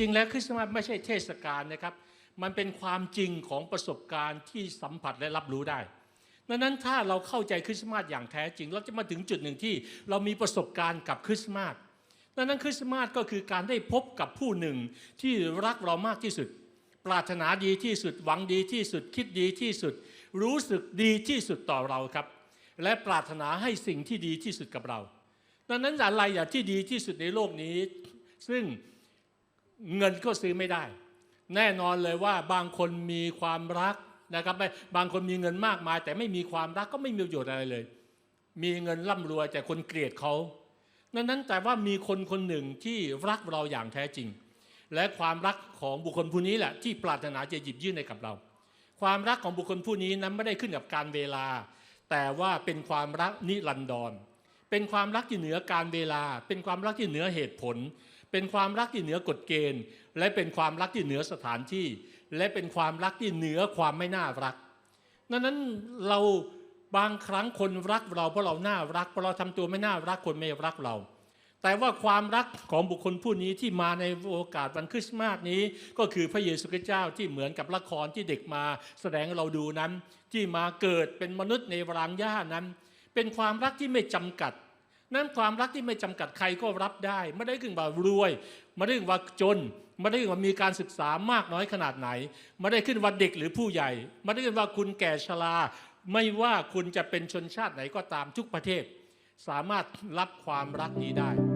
ริง ๆ แล้วคริสต์มาสไม่ใช่เทศกาลนะครับ มันเป็นความจริงของประสบการณ์ที่สัมผัสและรับรู้ได้ดังนั้นถ้าเราเข้าใจคริสต์มาสอย่างแท้จริง เราจะมาถึงจุดหนึ่งที่เรามีประสบการณ์กับคริสต์มาสดังนั้นคริสต์มาสก็คือการได้พบกับผู้หนึ่งที่รักเรามากที่สุด ปรารถนาดีที่สุดหวังดีที่สุดคิดดีที่สุด รู้สึกดีที่สุดต่อเราครับ และปรารถนาให้สิ่งที่ดีที่สุดกับเรา ดังนั้นอะไรอย่างที่ดีที่สุดในโลกนี้ ซึ่ง เงินก็ซื้อไม่ได้ แน่นอนเลยว่าบางคนมีความรักนะครับไม่บางคนมีเงินมากมาย แต่ไม่มีความรักก็ไม่มีประโยชน์อะไรเลย มีเงินร่ำรวยแต่คนเกลียดเขาดังนั้นแต่ว่ามีคนคนหนึ่งที่รักเราอย่างแท้จริง และความรักของบุคคลผู้นี้แหละที่ปรารถนาจะหยิบยื่นให้กับเรา ความรักของบุคคลผู้นี้นั้นไม่ได้ขึ้นกับการเวลา แต่ว่าเป็นความรักนิรันดรเป็นความรักที่เหนือการเวลา เป็นความรักที่เหนือเหตุผล เป็นความรักที่เหนือกฎเกณฑ์ และเป็นความรักที่เหนือสถานที่ และเป็นความรักที่เหนือความไม่น่ารักดังนั้นเราบางครั้งคนรักเราเพราะเราน่ารักเพราะเราทำตัวไม่น่ารักคนไม่รักเรา แต่ว่าความรักของบุคคลผู้นี้ที่มาในโอกาสวันคริสต์มาสนี้ ก็คือพระเยซูคริสต์เจ้าที่เหมือนกับละครที่เด็กมาแสดงเราดูนั้น ที่มาเกิดเป็นมนุษย์ในรางหญ้านั้น เป็นความรักที่ไม่จำกัด นั้นความรักที่ไม่จำกัดใครก็รับได้ ไม่ได้ขึ้นว่ารวย ไม่ได้ขึ้นว่าจน ไม่ได้ขึ้นว่ามีการศึกษามากน้อยขนาดไหน ไม่ได้ขึ้นว่าเด็กหรือผู้ใหญ่ ไม่ได้ขึ้นว่าคุณแก่ชรา ไม่ว่าคุณจะเป็นชนชาติไหนก็ตามทุกประเทศ สามารถรับความรักนี้ได้